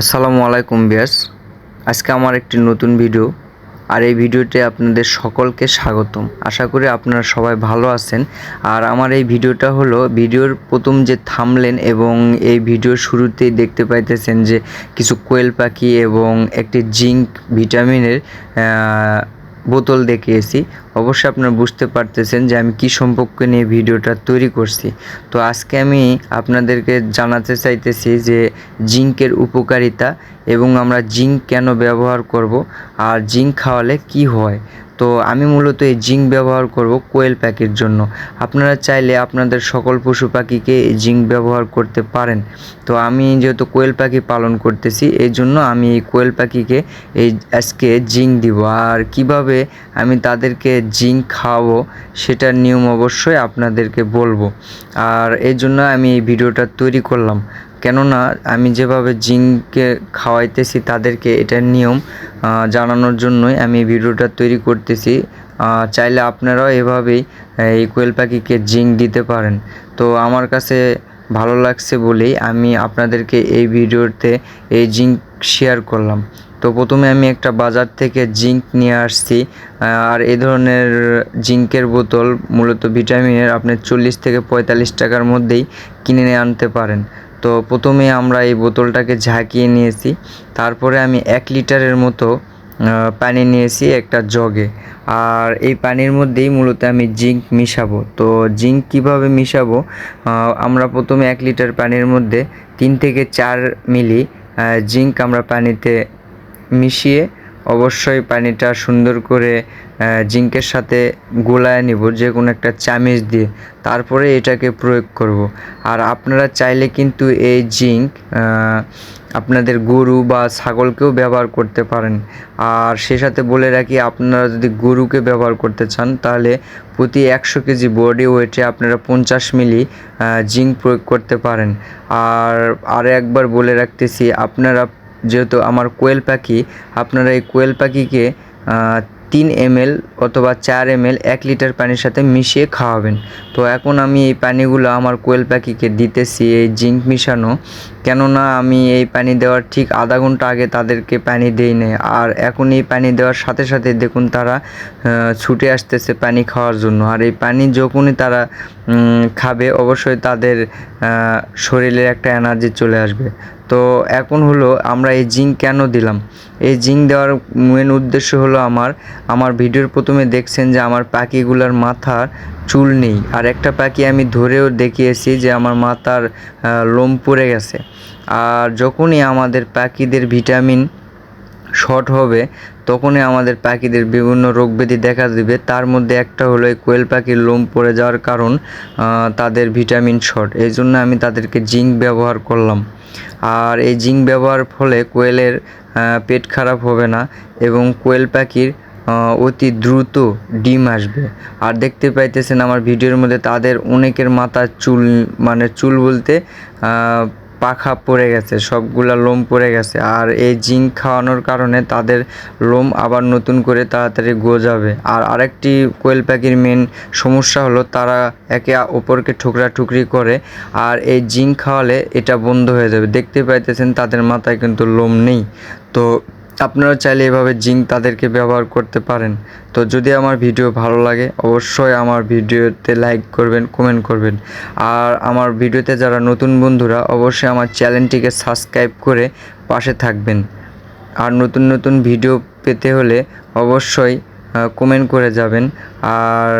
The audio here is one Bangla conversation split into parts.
আসসালামু আলাইকুম বিয়াস আজকে আমার একটি নতুন ভিডিও। আর এই ভিডিওতে আপনাদের সকলকে স্বাগতম। আশা করি আপনারা সবাই ভালো আছেন। আর আমার এই ভিডিওটা হলো ভিডিওর প্রথম যে থামলেন এবং এই ভিডিওর শুরুতেই দেখতে পাইতেছেন যে কিছু কোয়েল পাখি এবং একটি জিঙ্ক ভিটামিনের বোতল দেখিয়েছি। অবশ্যই আপনারা বুঝতে পারতেছেন যে আমি কি সম্পর্কে নিয়ে ভিডিওটা তৈরি করছি। তো আজকে আমি আপনাদেরকে জানাতে চাইতেছি যে জিঙ্কের উপকারিতা এবং আমরা জিঙ্ক কেন ব্যবহার করব আর জিঙ্ক খাওয়ালে কি হয়। তো আমি মূলত এই জিঙ্ক ব্যবহার করব কোয়েল পাখির জন্য। আপনারা চাইলে আপনাদের সকল পশু পাখিকে এই জিঙ্ক ব্যবহার করতে পারেন। তো আমি যেহেতু কোয়েল পাখি পালন করতেছি এই জন্য আমি এই কোয়েল পাখিকে এই আজকে জিঙ্ক দিব। আর কীভাবে আমি তাদেরকে জিঙ্ক খাওয়াবো সেটার নিয়ম অবশ্যই আপনাদেরকে বলব। আর এই জন্য আমি এই ভিডিওটা তৈরি করলাম। কেননা আমি যেভাবে জিঙ্ককে খাওয়াইতেছি তাদেরকে এটার নিয়ম জানানোর জন্যই আমি ভিডিওটা তৈরি করতেছি। চাইলে আপনারাও এভাবেই এই কোয়েল পাখিকে জিঙ্ক দিতে পারেন। তো আমার কাছে ভালো লাগছে বলেই আমি আপনাদেরকে এই ভিডিওতে এই জিঙ্ক শেয়ার করলাম। তো প্রথমে আমি একটা বাজার থেকে জিঙ্ক নিয়ে আসছি। আর এ ধরনের জিঙ্কের বোতল মূলত ভিটামিনের আপনি চল্লিশ থেকে পঁয়তাল্লিশ টাকার মধ্যেই কিনে আনতে পারেন। তো প্রথমে আমরা এই বোতলটাকে ঝাঁকিয়ে নিয়েছি। তারপরে আমি এক লিটারের মতো পানি নিয়েছি একটা জগে। আর এই পানির মধ্যেই মূলত আমি জিঙ্ক মিশাবো। তো জিঙ্ক কীভাবে মিশাবো? আমরা প্রথমে এক লিটার পানির মধ্যে তিন থেকে চার মিলি জিঙ্ক আমরা পানিতে মিশিয়ে অবশ্যই পানিটা সুন্দর করে জিঙ্কের সাথে গোলায় নিব, যে কোনো একটা চামিচ দিয়ে। তারপরে এটাকে প্রয়োগ করব। আর আপনারা চাইলে কিন্তু এই জিঙ্ক আপনাদের গরু বা ছাগলকেও ব্যবহার করতে পারেন। আর সে সাথে বলে রাখি, আপনারা যদি গরুকে ব্যবহার করতে চান, তাহলে প্রতি একশো কেজি বডি ওয়েটে আপনারা পঞ্চাশ মিলি জিঙ্ক প্রয়োগ করতে পারেন। আর আর একবার বলে রাখতেছি, আপনারা যেহেতু আমার কোয়েল পাখি, আপনারা এই কোয়েল পাখিকে তিন এম অথবা চার এম এক লিটার পানির সাথে মিশিয়ে খাওয়াবেন। তো এখন আমি এই পানিগুলো আমার কোয়েল পাখিকে দিতেছি এই জিঙ্ক মিশানো। কেননা আমি এই পানি দেওয়ার ঠিক আধা ঘণ্টা আগে তাদেরকে পানি দেই না আর এখন এই পানি দেওয়ার সাথে সাথে দেখুন তারা ছুটে আসতেছে পানি খাওয়ার জন্য। আর এই পানি যখনই তারা খাবে, অবশ্যই তাদের শরীরে একটা এনার্জি চলে আসবে। তো এখন হলো আমরা এই জিঙ্ক কেন দিলাম? এই জিঙ্ক দেওয়ার মেন উদ্দেশ্য হলো আমার আমার ভিডিওর প্রথমে দেখছেন যে আমার পাখিগুলোর মাথার চুল নেই। আর একটা পাখি আমি ধরেও দেখিয়েছি যে আমার মাথার লোম পড়ে গেছে। আর যখনই আমাদের পাখিদের ভিটামিন শর্ট হবে, তখনই আমাদের পাখিদের বিভিন্ন রোগ ব্যাধি দেখা দিবে। তার মধ্যে একটা হলো এই কোয়েল পাখির লোম পড়ে যাওয়ার কারণ তাদের ভিটামিন শর্ট। এই জন্য আমি তাদেরকে জিঙ্ক ব্যবহার করলাম। আর এই জিঙ্ক ব্যবহার ফলে কোয়েলের পেট খারাপ হবে না এবং কোয়েল পাখির অতি দ্রুত ডিম আসবে। আর দেখতে পাইতেছেন আমার ভিডিওর মধ্যে তাদের অনেকের মাথার চুল মানে চুল বলতে পাখা পড়ে গেছে, সবগুলা লোম পড়ে গেছে আর এই জিঙ্ক খাওয়ানোর কারণে তাদের লোম আবার নতুন করে তাড়াতাড়ি গজাবে আর আরেকটি কোয়েল পাখির মেন সমস্যা হলো তারা একে অপরকে ঠুকরা ঠুকরি করে আর এই জিঙ্ক খাওয়ালে এটা বন্ধ হয়ে যাবে। দেখতে পাইতেছেন তাদের মাথায় কিন্তু লোম নেই। তো আপনারা চাইলে এভাবে জিঙ্ক তাদেরকে ব্যবহার করতে পারেন। তো যদি আমার ভিডিও ভালো লাগে, অবশ্যই আমার ভিডিওতে লাইক করবেন, কমেন্ট করবেন। আর আমার ভিডিওতে যারা নতুন বন্ধুরা, অবশ্যই আমার চ্যানেলটিকে সাবস্ক্রাইব করে পাশে থাকবেন। আর নতুন নতুন ভিডিও পেতে হলে অবশ্যই কমেন্ট করে যাবেন। আর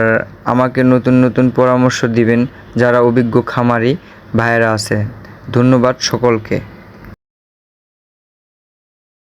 আমাকে নতুন নতুন পরামর্শ দিবেন যারা অভিজ্ঞ খামারি ভাইয়েরা আছে। ধন্যবাদ সকলকে।